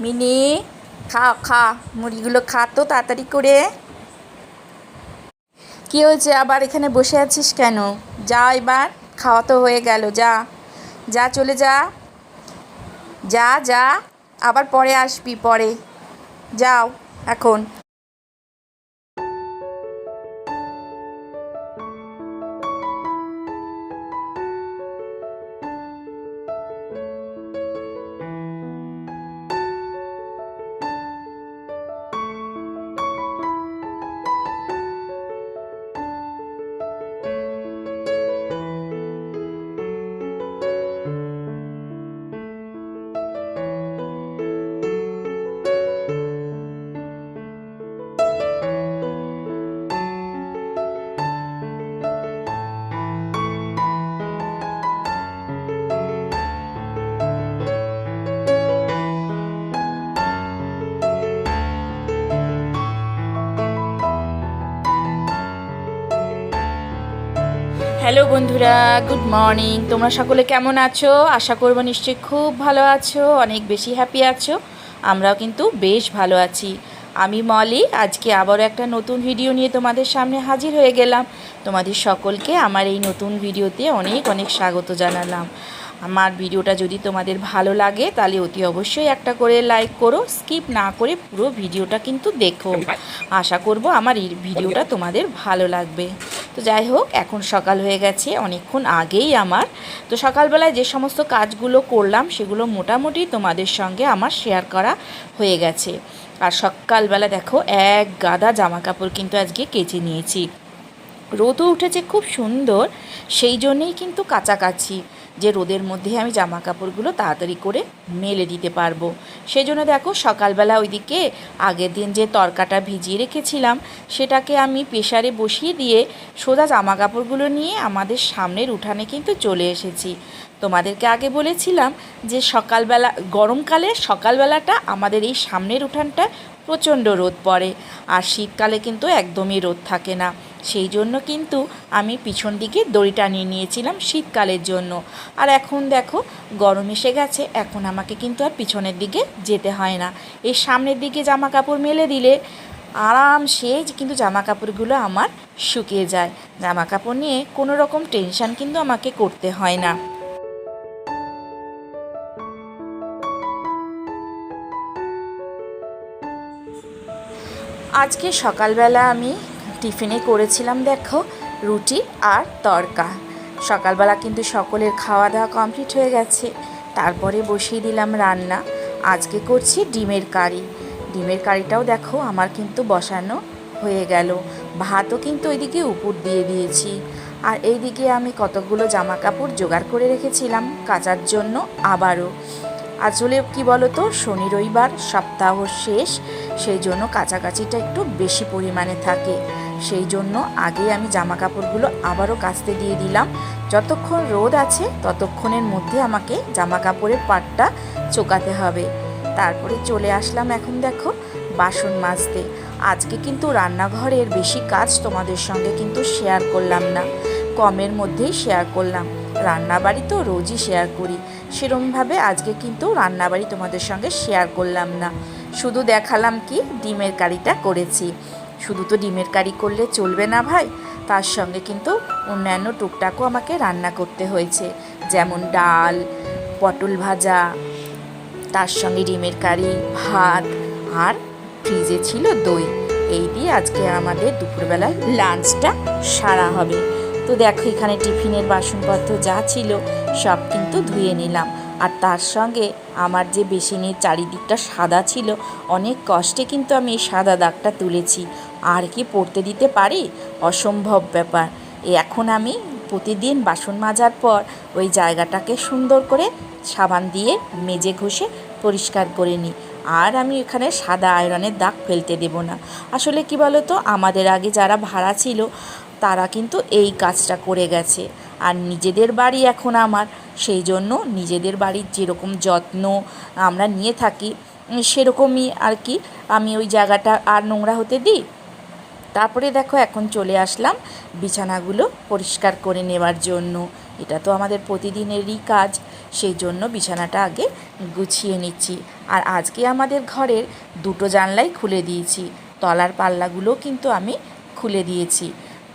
Mini, খা খা, মুড়িগুলো খা তো তাড়াতাড়ি করে। কি হয়েছে, আবার এখানে বসে আছিস কেন? যা এবার, খাওয়া তো হয়ে গেল, যা। যা, চলে যা। যা যা, আবার পরে আসবি, পরে। যাও, এখন। হ্যালো বন্ধুরা, গুড মর্নিং। তোমরা সকলে কেমন আছো? আশা করব নিশ্চয়ই খুব ভালো আছো, অনেক বেশি হ্যাপি আছো। আমরাও কিন্তু বেশ ভালো আছি। আমি মলি, আজকে আবারও একটা নতুন ভিডিও নিয়ে তোমাদের সামনে হাজির হয়ে গেলাম। তোমাদের সকলকে আমার এই নতুন ভিডিওতে অনেক অনেক স্বাগত জানালাম। আমার ভিডিওটা যদি তোমাদের ভালো লাগে, তাহলে অতি অবশ্যই একটা করে লাইক করো। স্কিপ না করে পুরো ভিডিওটা কিন্তু দেখো। আশা করব আমার এই ভিডিওটা তোমাদের ভালো লাগবে। তো যাই হোক, এখন সকাল হয়ে গেছে, অনেকক্ষণ আগেই আমার। তো সকালবেলায় যে সমস্ত কাজগুলো করলাম, সেগুলো মোটামুটি তোমাদের সঙ্গে আমার শেয়ার করা হয়ে গেছে। আর সকালবেলা দেখো, এক গাদা জামা কাপড় কিন্তু আজকে কেচে নিয়েছি। রোদও উঠেছে খুব সুন্দর, সেই জন্যেই কিন্তু কাছাকাছি। যে রোদের মধ্যে আমি জামা কাপড়গুলো তাড়াতাড়ি করে মেলে দিতে পারব। সেই জন্য দেখো সকালবেলা ওইদিকে আগের দিন যে তরকাটা ভিজিয়ে রেখেছিলাম, সেটাকে আমি প্রেশারে বসিয়ে দিয়ে সোজা জামা কাপড়গুলো নিয়ে আমাদের সামনের উঠানে কিন্তু চলে এসেছি। তোমাদেরকে আগে বলেছিলাম যে সকালবেলা, গরমকালে সকালবেলাটা আমাদের এই সামনের উঠানটা প্রচণ্ড রোদ পড়ে, আর শীতকালে কিন্তু একদমই রোদ থাকে না। সেই জন্য কিন্তু আমি পিছন দিকে দড়ি টানিয়ে নিয়েছিলাম শীতকালের জন্য। আর এখন দেখো, গরম এসে গেছে, এখন আমাকে কিন্তু আর পিছনের দিকে যেতে হয় না। এই সামনের দিকে জামা কাপড় মেলে দিলে আরাম সে কিন্তু জামা কাপড়গুলো আমার শুকিয়ে যায়। জামা কাপড় নিয়ে কোনো রকম টেনশান কিন্তু আমাকে করতে হয় না। আজকে সকালবেলা আমি টিফিনে করেছিলাম, দেখো, রুটি আর তরকা। সকালবেলা কিন্তু সকলের খাওয়া দাওয়া কমপ্লিট হয়ে গেছে। তারপরে বসিয়ে দিলাম রান্না। আজকে করছি ডিমের কারি। ডিমের কারিটাও দেখো, আমার কিন্তু বসানো হয়ে গেল। ভাতও কিন্তু ওইদিকে উপর দিয়ে দিয়েছি। আর এইদিকে আমি কতগুলো জামা কাপড় জোগাড় করে রেখেছিলাম, কাচার জন্য আবারও। আসলে কি বলো তো শনি রবিবার, সপ্তাহ শেষ। সেই জন্য কাছাকাছিটা একটু বেশি পরিমাণে থাকে। সেই জন্য আগে আমি জামা কাপড়গুলো আবারও কাচতে দিয়ে দিলাম। যতক্ষণ রোদ আছে, ততক্ষণের মধ্যে আমাকে জামা কাপড়ের পাটটা চোকাতে হবে। তারপরে চলে আসলাম এখন দেখো বাসন মাজতে। আজকে কিন্তু রান্নাঘরের বেশি কাজ তোমাদের সঙ্গে কিন্তু শেয়ার করলাম না। কমের মধ্যেই শেয়ার করলাম। রান্নাবাড়ি তো রোজই শেয়ার করি। সেরমভাবে আজকে কিন্তু রান্নাবাড়ি তোমাদের সঙ্গে শেয়ার করলাম না। শুধু দেখালাম কি ডিমের কারিটা করেছি। শুধু তো ডিমের কারি করলে চলবে না ভাই, তার সঙ্গে কিন্তু অন্যান্য টুকটাকও আমাকে রান্না করতে হয়েছে, যেমন ডাল, পটল ভাজা, তার সঙ্গে ডিমের কারি, ভাত আর ফ্রিজে ছিল দই। এই দিয়ে আজকে আমাদের দুপুরবেলার লাঞ্চটা সারা হবে। তো দেখো এখানে টিফিনের বাসনপত্র যা ছিল সব কিন্তু ধুয়ে নিলাম। আর তার সঙ্গে আমার যে বেসিনের চারিদিকটা সাদা ছিল, অনেক কষ্টে কিন্তু আমি এই সাদা দাগটা তুলেছি। আর কি পড়তে দিতে পারি? অসম্ভব ব্যাপার। এখন আমি প্রতিদিন বাসন মাজার পর ওই জায়গাটাকে সুন্দর করে সাবান দিয়ে মেজে ঘষে পরিষ্কার করে নিই। আর আমি এখানে সাদা আয়রনের দাগ ফেলতে দেব না। আসলে কি বলো তো আমাদের আগে যারা ভাড়া ছিল, তারা কিন্তু এই কাজটা করে গেছে। আর নিজেদের বাড়ি এখন আমার। সেই জন্য নিজেদের বাড়ির যেরকম যত্ন আমরা নিয়ে থাকি সেরকমই আর কি আমি ওই জায়গাটা আর নোংরা হতে দিই। তারপরে দেখো এখন চলে আসলাম বিছানাগুলো পরিষ্কার করে নেওয়ার জন্য। এটা তো আমাদের প্রতিদিনেরই কাজ, সেই জন্য বিছানাটা আগে গুছিয়ে নিচ্ছি। আর আজকে আমাদের ঘরের দুটো জানলাই খুলে দিয়েছি, তলার পাল্লাগুলো কিন্তু আমি খুলে দিয়েছি।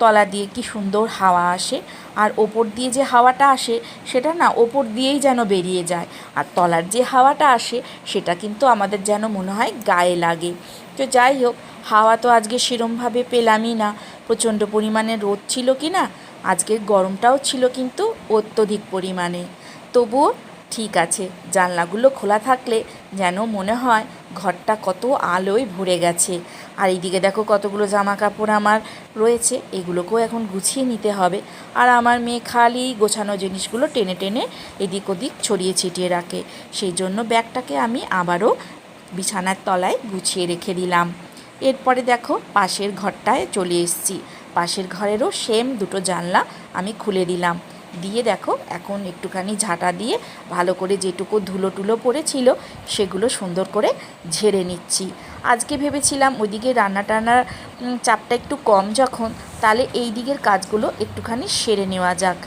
তলা দিয়ে কি সুন্দর হাওয়া আসে। আর ওপর দিয়ে যে হাওয়াটা আসে, সেটা না ওপর দিয়েই যেন বেরিয়ে যায়। আর তলার যে হাওয়াটা আসে, সেটা কিন্তু আমাদের যেন মনে হয় গায়ে লাগে। তো যাই হোক, হাওয়া তো আজকে সেরমভাবে পেলামই না। প্রচণ্ড পরিমাণে রোদ ছিল কি না আজকের গরমটাও ছিল কিন্তু অত্যধিক পরিমাণে। তবুও ঠিক আছে, জানলাগুলো খোলা থাকলে যেন মনে হয় ঘরটা কত আলোয় ভরে গেছে। আর এইদিকে দেখো কতগুলো জামা কাপড় আমার রয়েছে, এগুলোকেও এখন গুছিয়ে নিতে হবে। আর আমার মেয়ে খালি গোছানো জিনিসগুলো টেনে টেনে এদিক ওদিক ছড়িয়ে ছিটিয়ে রাখে। সেই জন্য ব্যাগটাকে আমি আবারও বিছানার তলায় গুছিয়ে রেখে দিলাম। এরপরে দেখো পাশের ঘরটায় চলে এসেছি। পাশের ঘরেরও সেম দুটো জানলা আমি খুলে দিলাম। দিয়ে দেখো, এখন একটুখানি ঝাঁটা দিয়ে ভালো করে যেটুকু ধুলো টুলো পড়েছিল সেগুলো সুন্দর করে ঝেড়ে নিচ্ছি। আজকে ভেবেছিলাম ওইদিকে রান্না টান্নার চাপটা একটু কম যখন, তাহলে এই দিকের কাজগুলো একটুখানি সেরে নেওয়া যাক।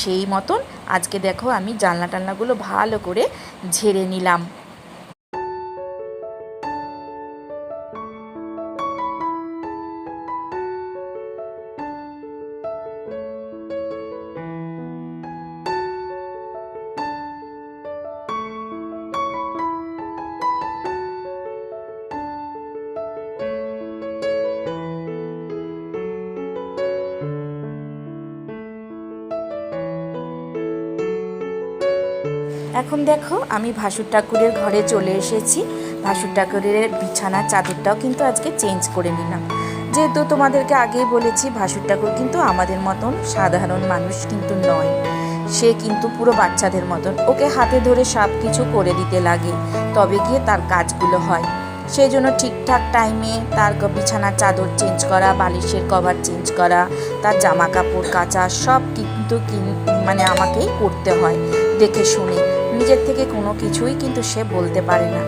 সেই মতন আজকে দেখো আমি জানলা টান্নাগুলো ভালো করে ঝেড়ে নিলাম। এখন দেখো, আমি ভাসুর ঠাকুরের ঘরে চলে এসেছি। ভাসুর ঠাকুরের বিছানার চাদরটাও কিন্তু আজকে চেঞ্জ করে নিলাম। যেহেতু তোমাদেরকে আগেই বলেছি, ভাসুর ঠাকুর কিন্তু আমাদের মতন সাধারণ মানুষ কিন্তু নয়। সে কিন্তু পুরো বাচ্চাদের মতন। ওকে হাতে ধরে সব কিছু করে দিতে লাগে, তবে গিয়ে তার কাজগুলো হয়। সেই জন্য ঠিকঠাক টাইমে তার বিছানার চাদর চেঞ্জ করা, বালিশের কভার চেঞ্জ করা, তার জামা কাপড় কাচা, সব কিন্তু কিন- মানে আমাকেই করতে হয়, দেখে শুনে। নিজের থেকে কোনো কিছুই কিন্তু সে বলতে পারে না।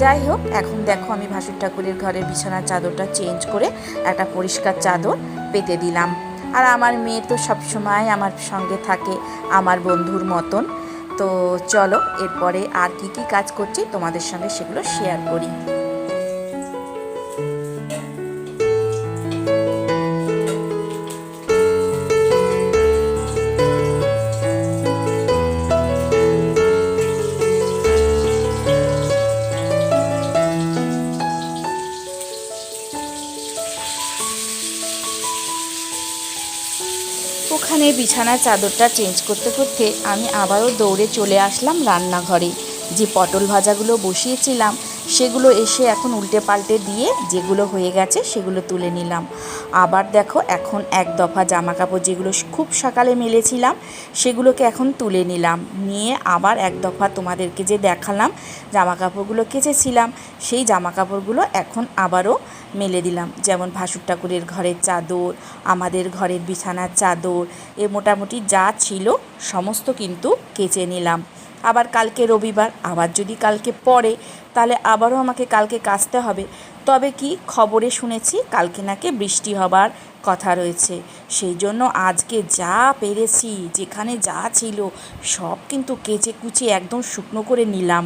যাই হোক, এখন দেখো আমি ভাসুর ঠাকুরের ঘরের বিছানার চাদরটা চেঞ্জ করে একটা পরিষ্কার চাদর পেতে দিলাম। আর আমার মেয়ে তো সবসময় আমার সঙ্গে থাকে, আমার বন্ধুর মতন। তো চলো, এরপরে আর কি কি কাজ করছি তোমাদের সঙ্গে সেগুলো শেয়ার করি। ওখানে বিছানার চাদরটা চেঞ্জ করতে করতে আমি আবারও দৌড়ে চলে আসলাম রান্নাঘরে। যে পটল ভাজাগুলো বসিয়েছিলাম সেগুলো এসে এখন উল্টে পাল্টে দিয়ে যেগুলো হয়ে গেছে সেগুলো তুলে নিলাম। আবার দেখো, এখন এক দফা জামা কাপড় যেগুলো খুব সকালে মেলেছিলাম, সেগুলোকে এখন তুলে নিলাম। নিয়ে আবার এক দফা তোমাদেরকে যে দেখালাম জামা কাপড়গুলো কেচেছিলাম, সেই জামা কাপড়গুলো এখন আবারও মেলে দিলাম। যেমন ভাসুর ঠাকুরের ঘরের চাদর, আমাদের ঘরের বিছানার চাদর, এ মোটামুটি যা ছিল সমস্ত কিন্তু কেচে নিলাম। আবার কালকে রবিবার, আবার যদি কালকে পড়ে, তাহলে আবারও আমাকে কালকে কাচতে হবে। তবে কি, খবরে শুনেছি কালকে নাকি বৃষ্টি হবার কথা রয়েছে। সেই জন্য আজকে যা পেরেছি, যেখানে যা ছিল, সব কিন্তু কেচে কুচে একদম শুকনো করে নিলাম।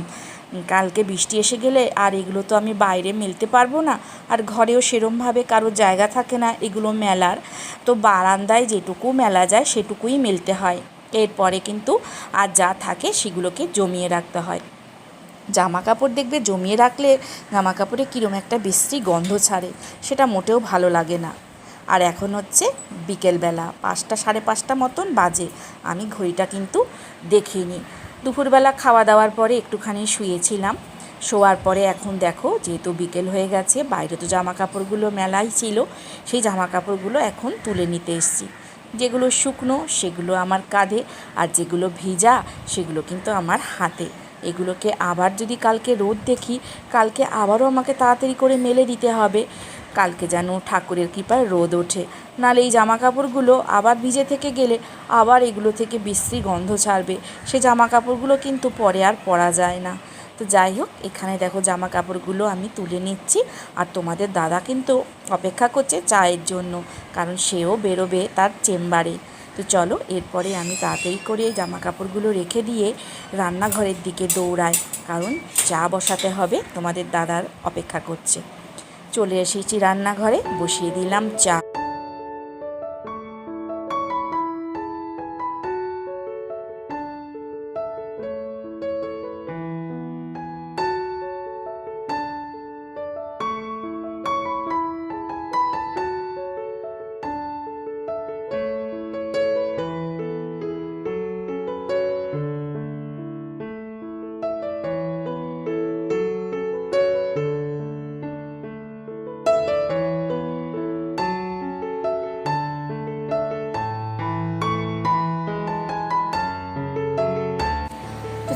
কালকে বৃষ্টি এসে গেলে আর এগুলো তো আমি বাইরে মেলতে পারব না, আর ঘরেও সেরমভাবে কারও জায়গা থাকে না, এগুলো মেলার। তো বারান্দায় যেটুকু মেলা যায়, সেটুকুই মেলতে হয়। এরপরে কিন্তু আর যা থাকে সেগুলোকে জমিয়ে রাখতে হয়। জামা কাপড় দেখবে জমিয়ে রাখলে জামা কাপড়ে কীরকম একটা বিশ্রী গন্ধ ছাড়ে, সেটা মোটেও ভালো লাগে না। আর এখন হচ্ছে বিকেলবেলা, পাঁচটা সাড়ে পাঁচটা মতন বাজে। আমি ঘড়িটা কিন্তু দেখিনি। দুপুরবেলা খাওয়া দাওয়ার পরে একটুখানি শুয়েছিলাম। শোয়ার পরে এখন দেখো যেহেতু বিকেল হয়ে গেছে, বাইরে তো জামা কাপড়গুলো মেলাই ছিল, সেই জামা কাপড়গুলো এখন তুলে নিতে এসেছি। যেগুলো শুকনো, সেগুলো আমার কাঁধে, আর যেগুলো ভিজা, সেগুলো কিন্তু আমার হাতে। এগুলোকে আবার যদি কালকে রোদ দেখি, কালকে আবারও আমাকে তাড়াতাড়ি করে মেলে দিতে হবে। কালকে যেন ঠাকুরের কৃপায় রোদ ওঠে। নাহলে এই জামা কাপড়গুলো আবার ভিজে থেকে গেলে আবার এগুলো থেকে বিশ্রী গন্ধ ছাড়বে। সে জামা কাপড়গুলো কিন্তু পরে আর পরা যায় না। তো যাই হোক, এখানে দেখো জামা কাপড়গুলো আমি তুলে নিচ্ছি। আর তোমাদের দাদা কিন্তু অপেক্ষা করছে চায়ের জন্য, কারণ সেও বেরোবে তার চেম্বারে। তো চলো, এরপরে আমি তাড়াতাড়ি করে জামা কাপড়গুলো রেখে দিয়ে রান্নাঘরের দিকে দৌড়াই, কারণ চা বসাতে হবে, তোমাদের দাদার অপেক্ষা করছে। চলে এসেছি রান্নাঘরে, বসিয়ে দিলাম চা।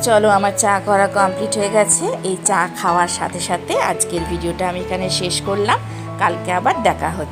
চলো, আমার চা করা কমপ্লিট হয়ে গেছে। এই চা খাওয়ার সাথে সাথে আজকের ভিডিওটা আমি এখানে শেষ করলাম। কালকে আবার দেখা হচ্ছে।